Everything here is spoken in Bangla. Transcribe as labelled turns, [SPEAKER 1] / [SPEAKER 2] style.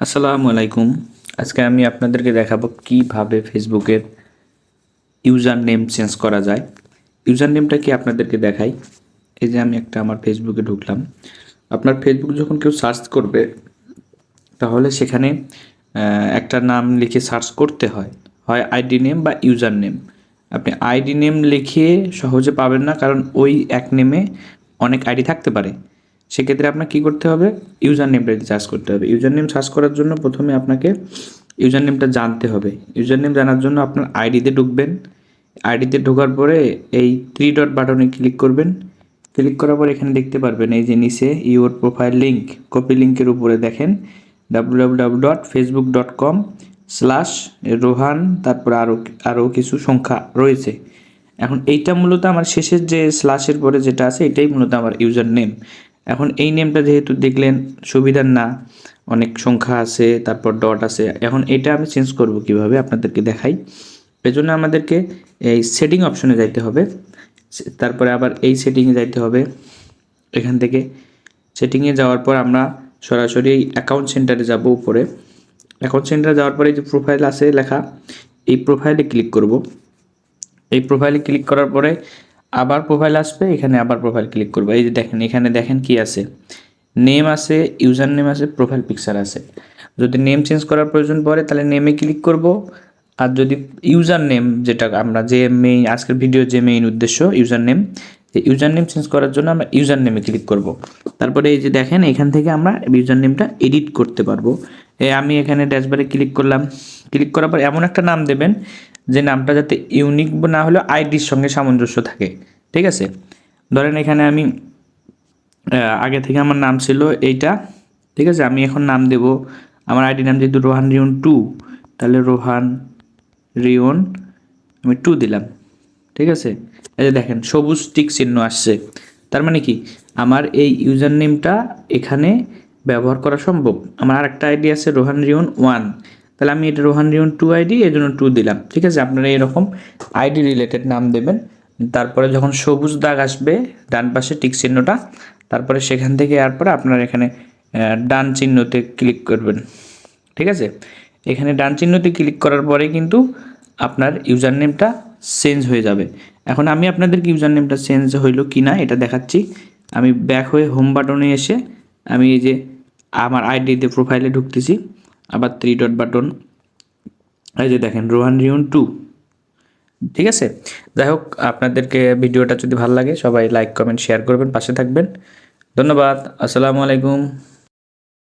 [SPEAKER 1] আসসালামু আলাইকুম। আজকে আমি আপনাদেরকে দেখাবো কীভাবে ফেসবুকের ইউজার নেম চেঞ্জ করা যায়। ইউজার নেমটা কি আপনাদেরকে দেখাই। এই যে আমি একটা আমার ফেসবুকে ঢুকলাম। আপনার ফেসবুক যখন কেউ সার্চ করবে, তাহলে সেখানে একটা নাম লিখে সার্চ করতে হয়। হয় আইডি নেম বা ইউজার নেম আপনি আইডি নেম লিখে সহজে পাবেন না, কারণ ওই এক নেমে অনেক আইডি থাকতে পারে। সেক্ষেত্রে আপনার কী করতে হবে? ইউজার নেমটা সার্চ করতে হবে। ইউজার নেম সার্চ করার জন্য প্রথমে আপনাকে ইউজার নেমটা জানতে হবে। ইউজার নেম জানার জন্য আপনার আইডিতে ঢুকবেন। আইডিতে ঢোকার পরে এই থ্রি ডট বাটনে ক্লিক করবেন। ক্লিক করার পর এখানে দেখতে পারবেন এই যে নিচে ইউর প্রোফাইল লিঙ্ক কপি লিঙ্কের উপরে দেখেন। W W W dot Facebook dot com slash Rohan তারপর আরও আরও কিছু সংখ্যা রয়েছে। এখন এইটা মূলত আমার শেষের যে স্ল্যাশের পরে যেটা আছে, এটাই মূলত আমার ইউজার নেম এখন এই নেমটা যেহেতু দেখলেন, সুবিধার না, অনেক সংখ্যা আছে, তারপর ডট আছে, এখন এটা আমি চেঞ্জ করব কীভাবে আপনাদেরকে দেখাই। এজন্য আমাদেরকে এই সেটিং অপশনে যাইতে হবে, তারপরে আবার এই সেটিংয়ে যাইতে হবে। এখান থেকে সেটিংয়ে যাওয়ার পর আমরা সরাসরি অ্যাকাউন্ট সেন্টারে যাব উপরে। অ্যাকাউন্ট সেন্টারে যাওয়ার পরে যে প্রোফাইল আছে লেখা, এই প্রোফাইলে ক্লিক করব। এই প্রোফাইলে ক্লিক করার পরে আবার প্রোফাইল আসবে, এখানে আবার প্রোফাইল ক্লিক করব। এই যে দেখেন, এখানে দেখেন কি আছে? নেম আছে ইউজার নেম আছে প্রোফাইল পিকচার আছে। যদি নেম চেঞ্জ করার প্রয়োজন পড়ে, তাহলে নেমে ক্লিক করব। আর যদি ইউজার নেম যেটা আমরা যে মেইন আজকের ভিডিও যে মেইন উদ্দেশ্য user name user name change করার জন্য আমরা ইউজার নেমে ক্লিক করব। তারপরে এই যে দেখেন, এখান থেকে আমরা ইউজার নেমটা এডিট করতে পারব। আমি এখানে ড্যাশবারে ক্লিক করলাম। ক্লিক করার পর এমন একটা নাম দেবেন যে নামটা যাতে ইউনিক না হলেও আইডির সঙ্গে সামঞ্জস্য থাকে। ঠিক আছে? ধরেন এখানে আমি আগে থেকে আমার নাম ছিল এইটা। ঠিক আছে? আমি এখন নাম দেব। আমার আইডি নাম যেহেতু রোহান রিয়ন টু, তাহলে রোহান রিয়ন আমি টু দিলাম। ঠিক আছে? এই যে দেখেন, সবুজ টিক চিহ্ন আসছে। তার মানে কি? আমার এই ইউজার নেমটা এখানে ব্যবহার করা সম্ভব। আমার আরেকটা আইডি আছে রোহান রিয়ন ওয়ান। তাহলে আমি এটা রোহান রিয়ন টু আইডি, এই জন্য টু দিলাম। ঠিক আছে? আপনারা এরকম আইডি রিলেটেড নাম দেবেন। তারপরে যখন সবুজ দাগ আসবে, ডান পাশে টিক চিহ্নটা, তারপরে সেখান থেকে আর পরে আপনার এখানে ডান চিহ্নতে ক্লিক করবেন। ঠিক আছে? এখানে ডান চিহ্নতে ক্লিক করার পরে কিন্তু আপনার ইউজার নেমটা চেঞ্জ হয়ে যাবে। এখন আমি আপনাদেরকে ইউজার নেমটা চেঞ্জ হইল কি না এটা দেখাচ্ছি। আমি ব্যাক হয়ে হোম বাটনে এসে আমি এই যে আমার আইডিতে প্রোফাইলে ঢুকতেছি। আবার থ্রি ডট বাটন এই যে দেখেন রোহান রিউন টু ঠিক আছে? যাই হোক, আপনাদেরকে ভিডিওটা যদি ভালো লাগে, সবাই লাইক কমেন্ট শেয়ার করবেন, পাশে থাকবেন। ধন্যবাদ, আসসালামু আলাইকুম।